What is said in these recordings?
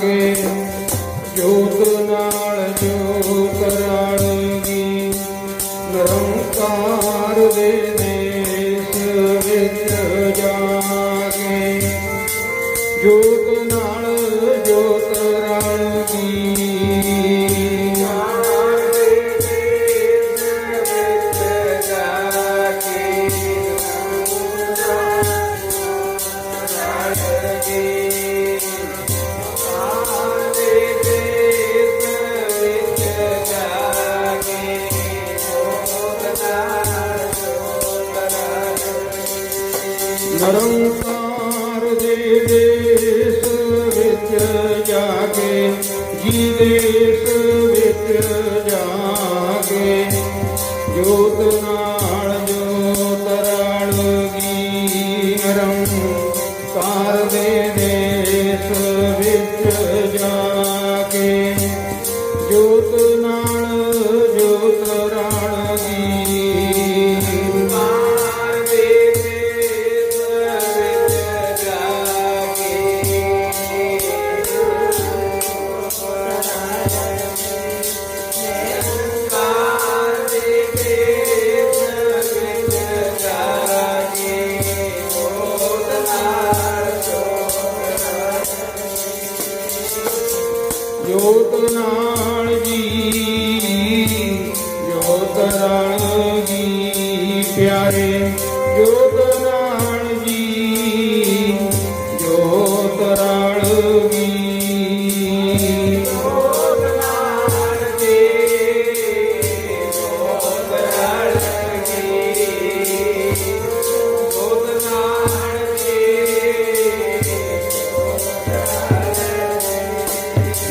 ਕੇ ਜੋਤ ਨਾਲ ਜੋਤ ਰਲਗੀ ਨਿਰੰਕਾਰ ਦੇ ਦੇਸ ਵਿੱਚ ਜਾ ਜੋਤ ਨਿਰੰਕਾਰ ਦੇ ਦੇਸ ਵਿੱਚ ਜਾ ਕੇ ਜੀ ਦੇਸ ਵਿੱਚ ਜਾ ਕੇ ਜੋਤ ਨਾਲ ਜੋਤ ਰਲਗੀ ਨਿਰੰਕਾਰ ਦੇ ਦੇਸ ਵਿੱਚ ਜੋਤ ਨਾਲ ਜੀ ਜੋਤ ਰਲ ਜੀ ਪਿਆਰੇ ਜੋਤ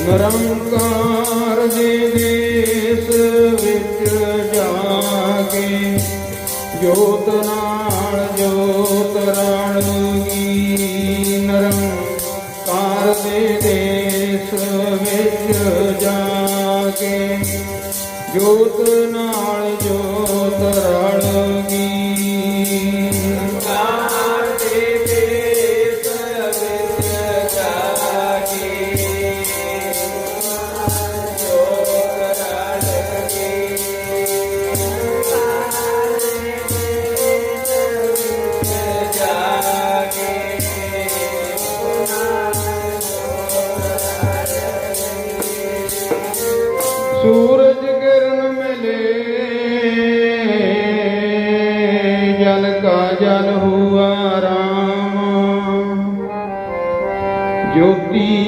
ਨਿਰੰਕਾਰ ਦੇ ਦੇਸ ਵਿੱਚ ਜਾ ਕੇ ਜੋਤ ਨਾਲ ਜੋਤ ਰਲਗੀ ਨਿਰੰਕਾਰ ਦੇ ਦੇਸ ਵਿੱਚ ਜਾ ਕੇ ਜੋਤ ਨਾਲ ਸੂਰਜ ਕਿਰਨ ਮਿਲੇ ਜਨ ਕਾ ਜਨ ਹੁਆ ਰਾਮ। ਜੋਤੀ